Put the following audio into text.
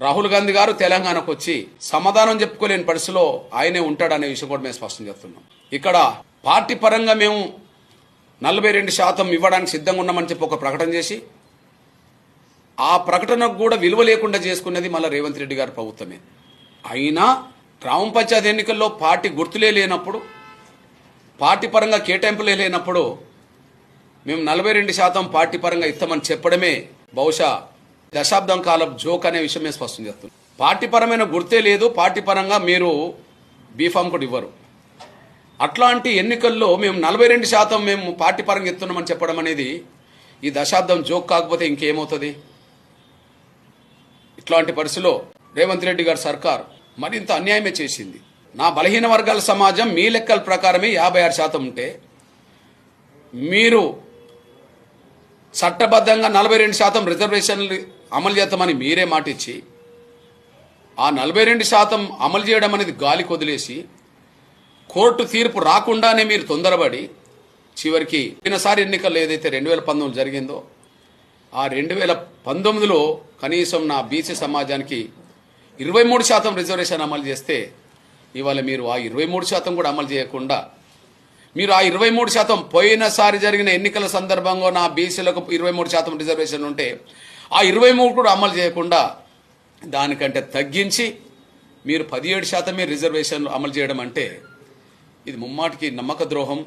రాహుల్ గాంధీ గారు తెలంగాణకు వచ్చి సమాధానం చెప్పుకోలేని పరిస్థితిలో ఆయనే ఉంటాడనే విషయం కూడా మేము స్పష్టం చేస్తున్నాం. ఇక్కడ పార్టీ పరంగా మేము నలభై రెండు శాతం ఇవ్వడానికి సిద్ధంగా ఉన్నామని చెప్పి ఒక ప్రకటన చేసి ఆ ప్రకటనకు కూడా విలువ లేకుండా చేసుకున్నది మళ్ళీ రేవంత్ రెడ్డి గారి ప్రభుత్వమే. అయినా గ్రామ పంచాయతీ ఎన్నికల్లో పార్టీ గుర్తులే లేనప్పుడు పార్టీ పరంగా కేటాయింపులే లేనప్పుడు మేము నలభై రెండు శాతం పార్టీ పరంగా ఇస్తామని చెప్పడమే బహుశా దశాబ్దం కాలం జోక్ అనే విషయమే స్పష్టం చేస్తుంది పార్టీపరమైన గుర్తే లేదు పార్టీపరంగా మీరు బీఫామ్ కూడా ఇవ్వరు. అట్లాంటి ఎన్నికల్లో మేము నలభై రెండు శాతం మేము పార్టీ పరంగా ఎత్తున్నామని చెప్పడం అనేది ఈ దశాబ్దం జోక్ కాకపోతే ఇంకేమవుతుంది? ఇట్లాంటి పరిస్థితిలో రేవంత్ రెడ్డి గారి సర్కార్ మరింత అన్యాయమే చేసింది. నా బలహీన వర్గాల సమాజం మీ లెక్కల ప్రకారమే యాభై ఆరు శాతం ఉంటే మీరు చట్టబద్ధంగా నలభై రెండు శాతం రిజర్వేషన్లు అమలు చేస్తామని మీరే మాట ఇచ్చి ఆ నలభై రెండు శాతం అమలు చేయడం అనేది గాలి కొదిలేసి కోర్టు తీర్పు రాకుండానే మీరు తొందరపడి చివరికి పోయినసారి ఎన్నికల్లో ఏదైతే రెండు వేల పంతొమ్మిది జరిగిందో ఆ రెండు వేల పంతొమ్మిదిలో కనీసం నా బీసీ సమాజానికి ఇరవై మూడు శాతం రిజర్వేషన్ అమలు చేస్తే ఇవాళ మీరు ఆ ఇరవై మూడు శాతం కూడా అమలు చేయకుండా మీరు ఆ ఇరవై మూడు శాతం పోయినసారి జరిగిన ఎన్నికల సందర్భంగా నా బీసీలకు ఇరవై మూడు శాతం రిజర్వేషన్ ఉంటే ఆ ఇరవై మూడు కూడా అమలు చేయకుండా దానికంటే తగ్గించి మీరు పదిహేడు శాతమే రిజర్వేషన్ అమలు చేయడం అంటే ఇది ముమ్మాటికి నమ్మక ద్రోహం.